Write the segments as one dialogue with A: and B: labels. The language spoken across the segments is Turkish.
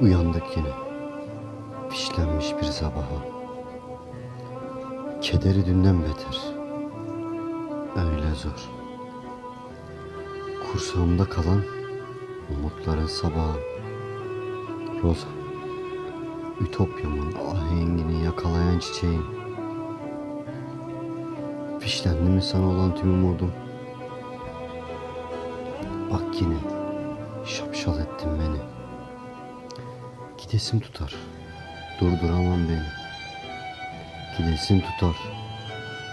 A: Uyandık yine. Fişlenmiş bir sabaha. Kederi dünden beter. Öyle zor. Kursağımda kalan umutların sabahı. Rosa. Ütopyamın ahengini yakalayan çiçeğim. Fişlendi mi sana olan tüm umudum? Bak yine şapşal ettin beni. Gidesim tutar, durduramam beni. Gidesim tutar,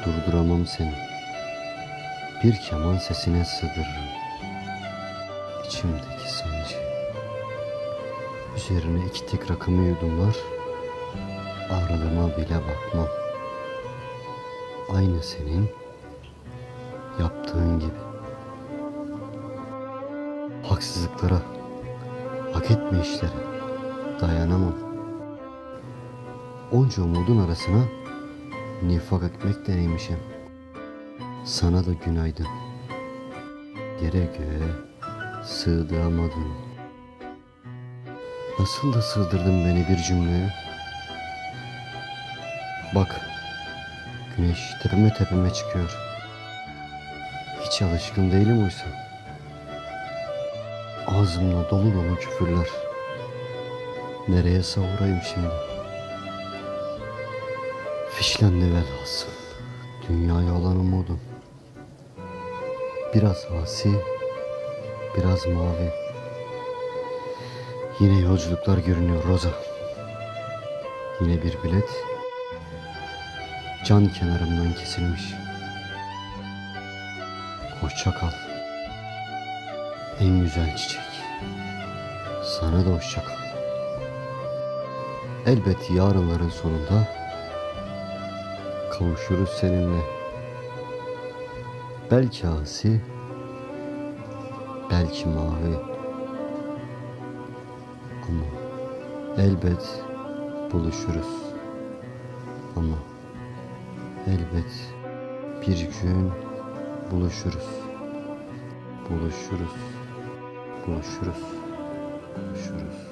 A: durduramam seni. Bir keman sesine sığdırırım. İçimdeki sancı. Üzerine iki tek rakımı yudumlar. Ağrılığıma bile bakmam. Aynı senin yaptığın gibi. Haksızlıklara, hak etme işlere dayanamam. Onca umudun arasına nifak etmek deneymişim. Sana da günaydın. Yere göğe sığdıramadın. Nasıl da sığdırdın beni bir cümleye? Bak, güneş tepeme tepeme çıkıyor. Hiç alışkın değilim oysa. Ağzımla dolu dolu küfürler. Nereye savurayım şimdi? Fişlendi velhasıl. Dünyaya olan umudum. Biraz asi, biraz mavi. Yine yolculuklar görünüyor Roza. Yine bir bilet. Can kenarımdan kesilmiş. Hoşça kal. En güzel çiçek. Sana da hoşça kal. Elbet yarınların sonunda kavuşuruz seninle. Belki asi, belki mavi. Ama elbet buluşuruz. Ama elbet bir gün buluşuruz. Buluşuruz. Buluşuruz. Buluşuruz.